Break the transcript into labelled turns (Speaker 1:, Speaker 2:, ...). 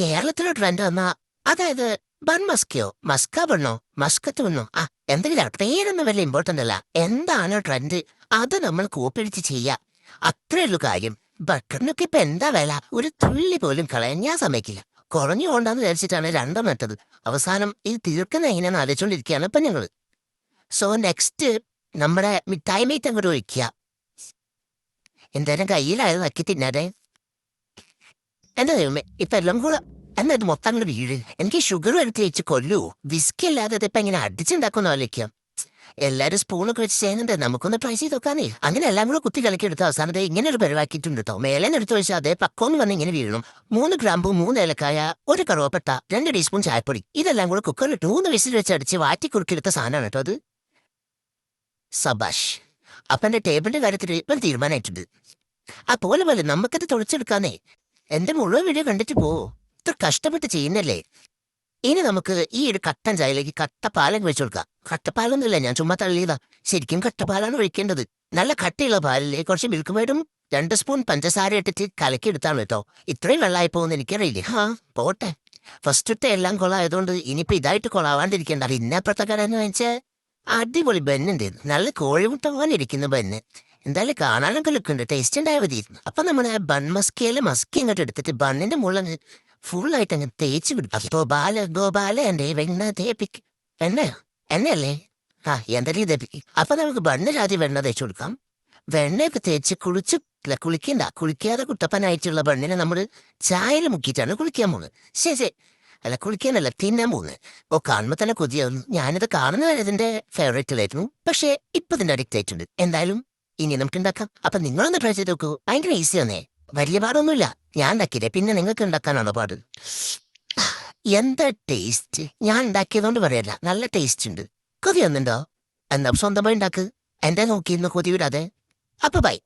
Speaker 1: കേരളത്തിലെ ട്രെൻഡ് വന്നാ അതായത് ബൺ മസ്കിയോ മസ്ക ബണ്ണോ മസ്കത്ത് ആ എന്തെങ്കിലും പേരൊന്നും വലിയ ഇമ്പോർട്ടന്റ് അല്ല. എന്താണ് ട്രെൻഡ് അത് നമ്മൾ കൂപ്പിടിച്ച് ചെയ്യാ. അത്രേ ഉള്ളൂ കാര്യം. ബട്ടറിനൊക്കെ ഇപ്പൊ എന്താ വില? ഒരു തുള്ളി പോലും കളയാൻ ഞാൻ സമ്മതിക്കില്ല. കുറഞ്ഞു കൊണ്ടാന്ന് വിചാരിച്ചിട്ടാണ് രണ്ടും നട്ടത് അവസാനം ഇത് തീർക്കുന്ന എങ്ങനെയാന്ന് ആലോചിച്ചുകൊണ്ടിരിക്കുകയാണ് ഇപ്പൊ ഞങ്ങൾ. സോ നെക്സ്റ്റ് നമ്മുടെ മിഠായി മീറ്റ് അങ്ങോട്ട് ഒഴിക്കുക. എന്തായാലും കയ്യിലായത് നക്കി തിന്നാതെ ദൈവമേ ഇപ്പൊ എല്ലാം കൂടെ എന്നാ മൊത്തം അങ്ങോട്ട് വീട് എനിക്ക് ഷുഗർ എടുത്ത് വെച്ച് കൊല്ലൂ. വിസ്കി അല്ലാതെ ഇതിപ്പോ ഇങ്ങനെ അടിച്ചുണ്ടാക്കുന്ന ആലോചിക്കാം. എല്ലാരും സ്പൂണൊക്കെ വെച്ച് ചെയ്യുന്നുണ്ട്. നമുക്കൊന്ന് ട്രൈ ചെയ്ത് നോക്കാനേ അങ്ങനെ എല്ലാം കൂടെ കുത്തി കളിക്കി എടുത്ത അവസാനത്തെ ഇങ്ങനെ ഒരു പരിവാക്കിയിട്ടുണ്ട് കേട്ടോ മേലെ എടുത്ത് വെച്ചാൽ അതേ പക്കോന്ന് വന്ന് ഇങ്ങനെ വീഴണം മൂന്ന് ഗ്രാമ്പു മൂന്ന് ഏലക്കായ ഒരു കറുവപ്പട്ട രണ്ട് ടീസ്പൂൺ ചായപ്പൊടി. ഇതെല്ലാം കൂടെ കുക്കറിലിട്ട് മൂന്ന് വിസിൽ വെച്ച് അടിച്ച് വാറ്റി കുറുക്കിയെടുത്ത സാധനമാണ് കേട്ടോ അത്. സബാഷ് അപ്പൊ എന്റെ ടേബിളിന്റെ കാര്യത്തിൽ ഇപ്പം തീരുമാനമായിട്ടുണ്ട് ആ പോലെ പോലെ നമുക്കത് തുളച്ചെടുക്കാന്നേ എന്റെ മുഴുവൻ വീഡിയോ കണ്ടിട്ട് പോ. ഇത്ര കഷ്ടപ്പെട്ട് ചെയ്യുന്നല്ലേ? ഇനി നമുക്ക് ഈ ഒരു കട്ടൻ ചായയിലേക്ക് കട്ടപ്പാലം കഴിച്ചു കൊടുക്കാം. കട്ടപ്പാലൊന്നുമില്ല ഞാൻ ചുമ്മാ തള്ളിയതാ. ശരിക്കും കട്ടപ്പാലാണ് ഒഴിക്കേണ്ടത്. നല്ല കട്ടിയുള്ള പാലിലെ കുറച്ച് മിൽക്ക് മേഡും രണ്ട് സ്പൂൺ പഞ്ചസാര ഇട്ടിട്ട് കലക്കി എടുത്താണ് കേട്ടോ. ഇത്രയും വെള്ളമായി പോകുന്ന എനിക്കറിയില്ല. ഹാ പോട്ടെ. ഫസ്റ്റത്തെ എല്ലാം കൊളായതുകൊണ്ട് ഇനിയിപ്പോ ഇതായിട്ട് കൊളാവാണ്ടിരിക്കേണ്ട പിന്നെ അപ്പുറത്തെ കട എന്ന് വെച്ചാൽ അടിപൊളി ബെന്നുണ്ട് നല്ല കോഴിമുട്ട പോലെ ബെന്ന്. എന്തായാലും കാണാനൊക്കെ ലുക്കുണ്ട് ടേസ്റ്റ് ഉണ്ടായ മതി. അപ്പൊ നമ്മുടെ ബൺ മസ്കയിലെ മസ്കി ഇങ്ങോട്ട് എടുത്തിട്ട് ബണ്ണിന്റെ മുകളിൽ ഫുള്ളായിട്ട് അങ്ങ് തേച്ച് പിടിപ്പിക്കും ഗോപാല ഗോപാല എന്റെ വെണ്ണ തേപ്പിക്ക്. എണ്ണയോ എണ്ണയല്ലേ? ആ എന്തെങ്കിലും തേപ്പിക്ക്? അപ്പൊ നമുക്ക് ബണ്ണ് ആദ്യം വെണ്ണ തേച്ച് കൊടുക്കാം. വെണ്ണയൊക്കെ തേച്ച് കുളിച്ച് കുളിക്കണ്ട. കുളിക്കാതെ കുട്ടപ്പനായിട്ടുള്ള ബണ്ണിനെ നമ്മൾ ചായയിൽ മുക്കിയിട്ടാണ് കുളിക്കാൻ പോകുന്നത് ശരി ശരി അല്ല കുളിക്കാനല്ല തിന്നാൻ പോകുന്നത് ഓ കാണുമ്പോ തന്നെ കൊതിയാവുന്നു. ഞാനിത് കാണുന്നവരെ ഇതിന്റെ ഫേവറേറ്റിലായിരുന്നു പക്ഷേ ഇപ്പൊ ഇതിന്റെ അഡിക്റ്റ് ആയിട്ടുണ്ട്. എന്തായാലും ഇനി നമുക്ക് ഉണ്ടാക്കാം അപ്പൊ നിങ്ങളൊന്ന് ട്രൈ ചെയ്ത് നോക്കൂ. ഭയങ്കര ഈസി തന്നെ വലിയ പാടൊന്നുമില്ല. ഞാൻ ഉണ്ടാക്കിയില്ലേ? പിന്നെ നിങ്ങൾക്ക് ഉണ്ടാക്കാനാണ് പാട്? എന്താ ടേസ്റ്റ് ഞാൻ ഉണ്ടാക്കിയതുകൊണ്ട് പറയല്ല. നല്ല ടേസ്റ്റ് ഉണ്ട്. കൊതി ഒന്നുണ്ടോ എന്നാ സ്വന്തമായി ഉണ്ടാക്ക്. എന്റെ നോക്കിയിരുന്നു കൊതി വിടാതെ അപ്പൊ ബൈ